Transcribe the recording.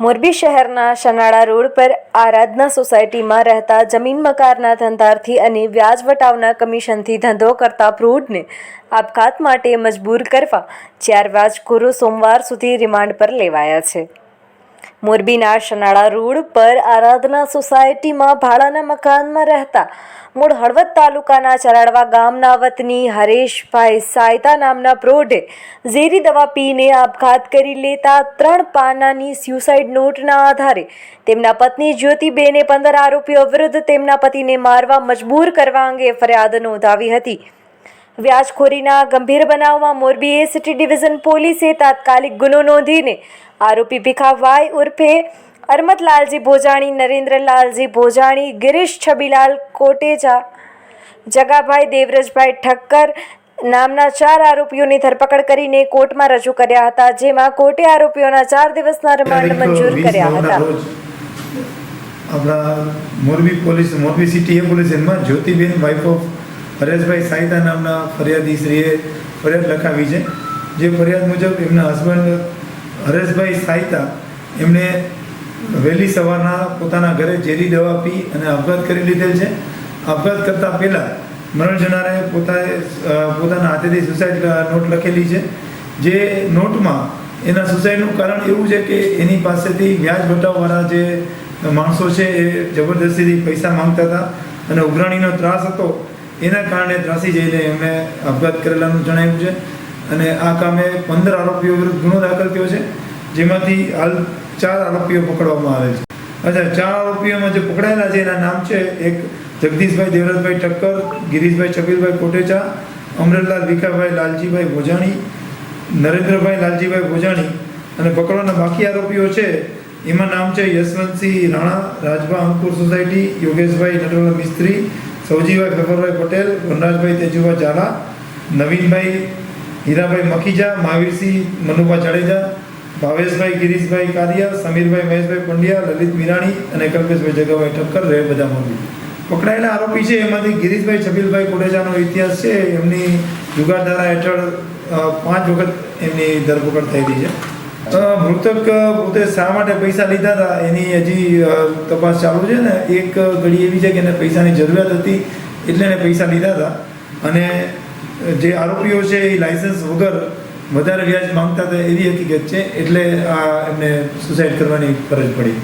મોરબી શહેરના શનાળા રોડ પર આરાધના સોસાયટીમાં રહેતા જમીન મકારના ધંધારથી અને વ્યાજ વટાવના કમિશનથી ધંધો કરતા પ્રૂઢને આપઘાત માટે મજબૂર કરવા ચાર વ્યાજખોરો સોમવાર સુધી રિમાન્ડ પર લેવાયા છે. મોરબીના શનાળા રોડ પર આરાધના સોસાયટીમાં ભાડાના મકાનમાં રહેતા મૂળ હળવદ તાલુકાના ચરાડવા ગામના વતની હરેશભાઈ સાયતા નામના પ્રૌઢે ઝેરી દવા પીને આપઘાત કરી લેતા ત્રણ પાનાની સ્યુસાઇડ નોટના આધારે તેમના પત્ની જ્યોતિબેને પંદર આરોપીઓ વિરુદ્ધ તેમના પતિને મારવા મજબૂર કરવા અંગે ફરિયાદ નોંધાવી હતી. વ્યાજખોરીના ગંભીર બનાવમાં મોરબી સિટી ડિવિઝન પોલીસે તાત્કાલિક ગુનો નોંધીને આરોપી ભીખાભાઈ ઉર્ફે અરમતલાલજી ભોજાણી નરેન્દ્રલાલજી ભોજાણી ગિરીશ છબીલાલ કોટેજા જગાભાઈ દેવરજભાઈ ઠક્કર નામના ચાર આરોપીઓની ધરપકડ કરીને કોર્ટમાં રજૂ કર્યા હતા જેમાં કોર્ટે આરોપીઓના ચાર દિવસના રિમાન્ડ મંજૂર કર્યા હતા. આપણા Morbi police Morbi city A police એમાં જ્યોતિબેન વાઇફ ઓફ હરેશભાઈ સાહિતા નામના ફરિયાદી શ્રીએ ફરિયાદ લખાવી છે. જે ફરિયાદ મુજબ એમના હસબન્ડ હરેશભાઈ સાહિતા એમણે વહેલી સવારના પોતાના ઘરે ઝેરી દવા પી અને આપઘાત કરી લીધેલ છે. આપઘાત કરતાં પહેલાં મરણ જનારે પોતાએ પોતાના હાથેથી સુસાઇડ નોટ લખેલી છે. જે નોટમાં એના સુસાઇડનું કારણ એવું છે કે એની પાસેથી વ્યાજ બતાવવાળા જે માણસો છે એ જબરદસ્તીથી પૈસા માંગતા હતા અને ઉઘરાણીનો ત્રાસ હતો એના કારણે ત્રાસી જઈને એમણે આપઘાત કરેલાનું જણાવ્યું છે. અને આ કામે પંદર આરોપીઓ વિરુદ્ધ ગુનો દાખલ થયો છે, જેમાંથી હાલ ચાર આરોપીઓ પકડવામાં આવેલ છે. અચ્છા, ચાર આરોપીઓમાં જે પકડાયેલા છે, એના નામ છે એક જગદીશભાઈ દેવરાજભાઈ ઠક્કર, ગિરીશભાઈ છબીલભાઈ કોટેચા, અમરેલાલ ભીખાભાઈ લાલજીભાઈ ભોજાણી, નરેન્દ્રભાઈ લાલજીભાઈ ભોજાણી અને પકડવાના બાકી આરોપીઓ છે, એમાં નામ છે યશવંતસિંહ રાણા, રાજભા અંકુર સોસાયટી, યોગેશભાઈ નટવરલાલ મિસ્ત્રી સૌજીભાઈ ફેફરભાઈ પટેલ, વનરાજભાઈ તેજુભાઈ ઝાલા, નવીનભાઈ હીરાભાઈ મખીજા, મહાવીરસિંહ મનુભા જાડેજા, ભાવેશભાઈ, ગિરીશભાઈ કારિયા, સમીરભાઈ, મહેશભાઈ પંડ્યા, લલિત મીરાણી અને કલ્પેશભાઈ જગાભાઈ ઠક્કર રહે બધા મોદી પકડાયેલા આરોપી છે, એમાંથી ગિરીશભાઈ, છબીલભાઈ કોડેજાનો ઇતિહાસ છે, એમની જુગારધારા હેઠળ પાંચ વખત એમની ધરપકડ થયેલી છે. મૃતક, પોતે શા માટે પૈસા લીધા હતા? એની હજી તપાસ ચાલુ છે ને? એક ઘડી એવી છે કે એને પૈસાની જરૂરિયાત હતી, એટલે એને પૈસા લીધા હતા. અને જે આરોપીઓ છે, એ લાયસન્સ વગર વધારે વ્યાજ માંગતા હતા, એવી હકીકત છે, એટલે આ એમને સુસાઇડ કરવાની ફરજ પડી.